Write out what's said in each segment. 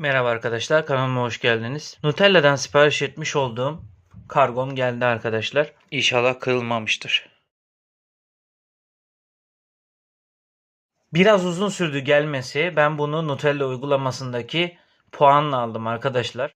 Merhaba arkadaşlar kanalıma hoş geldiniz. Nutella'dan sipariş etmiş olduğum kargom geldi arkadaşlar. İnşallah kırılmamıştır. Biraz uzun sürdü gelmesi. Ben bunu Nutella uygulamasındaki puanla aldım arkadaşlar.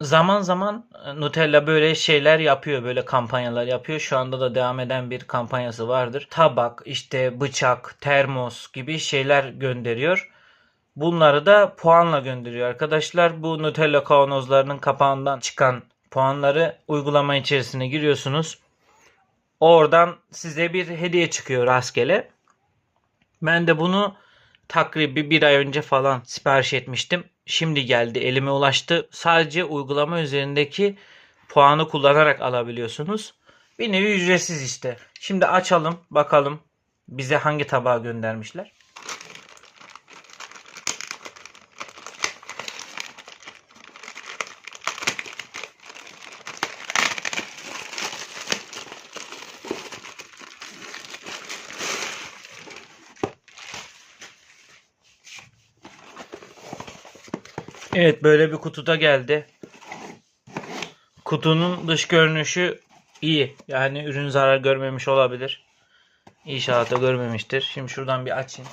Zaman zaman e, Nutella böyle şeyler yapıyor, böyle kampanyalar yapıyor. Şu anda da devam eden bir kampanyası vardır. Tabak, işte bıçak, termos gibi şeyler gönderiyor. Bunları da puanla gönderiyor arkadaşlar. Bu Nutella kavanozlarının kapağından çıkan puanları uygulama içerisine giriyorsunuz. Oradan size bir hediye çıkıyor rastgele. Ben de bunu takribi bir ay önce falan sipariş etmiştim. Şimdi geldi elime ulaştı. Sadece uygulama üzerindeki puanı kullanarak alabiliyorsunuz. Bir nevi ücretsiz işte. Şimdi açalım bakalım bize hangi tabağı göndermişler. Evet böyle bir kutuda geldi. Kutunun dış görünüşü iyi. Yani ürün zarar görmemiş olabilir. İnşallah da görmemiştir. Şimdi şuradan bir açayım.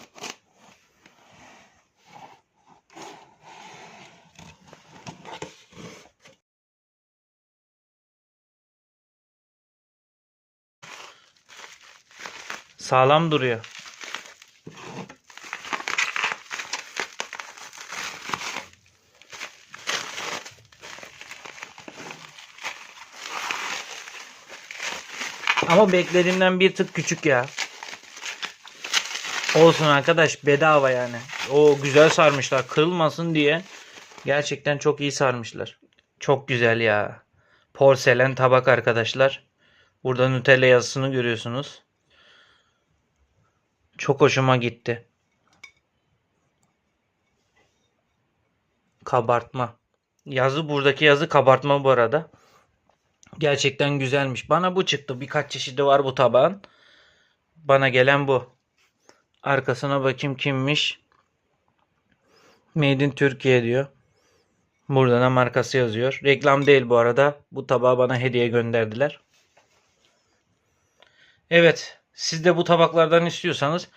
Sağlam duruyor. Ama beklediğimden bir tık küçük ya. Olsun arkadaş bedava yani. O güzel sarmışlar kırılmasın diye. Gerçekten çok iyi sarmışlar. Çok güzel ya. Porselen tabak arkadaşlar. Burada Nutella yazısını görüyorsunuz. Çok hoşuma gitti. Kabartma. Yazı buradaki yazı kabartma bu arada. Gerçekten güzelmiş. Bana bu çıktı. Birkaç çeşidi var bu tabağın. Bana gelen bu. Arkasına bakayım kimmiş. Made in Türkiye diyor. Burada da markası yazıyor. Reklam değil bu arada. Bu tabağı bana hediye gönderdiler. Evet. Siz de bu tabaklardan istiyorsanız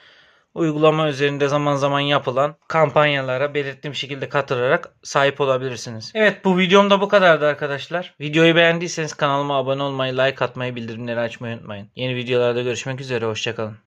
uygulama üzerinde zaman zaman yapılan kampanyalara belirttiğim şekilde katılarak sahip olabilirsiniz. Evet bu videom da bu kadardı arkadaşlar. Videoyu beğendiyseniz kanalıma abone olmayı, like atmayı, bildirimleri açmayı unutmayın. Yeni videolarda görüşmek üzere, hoşçakalın.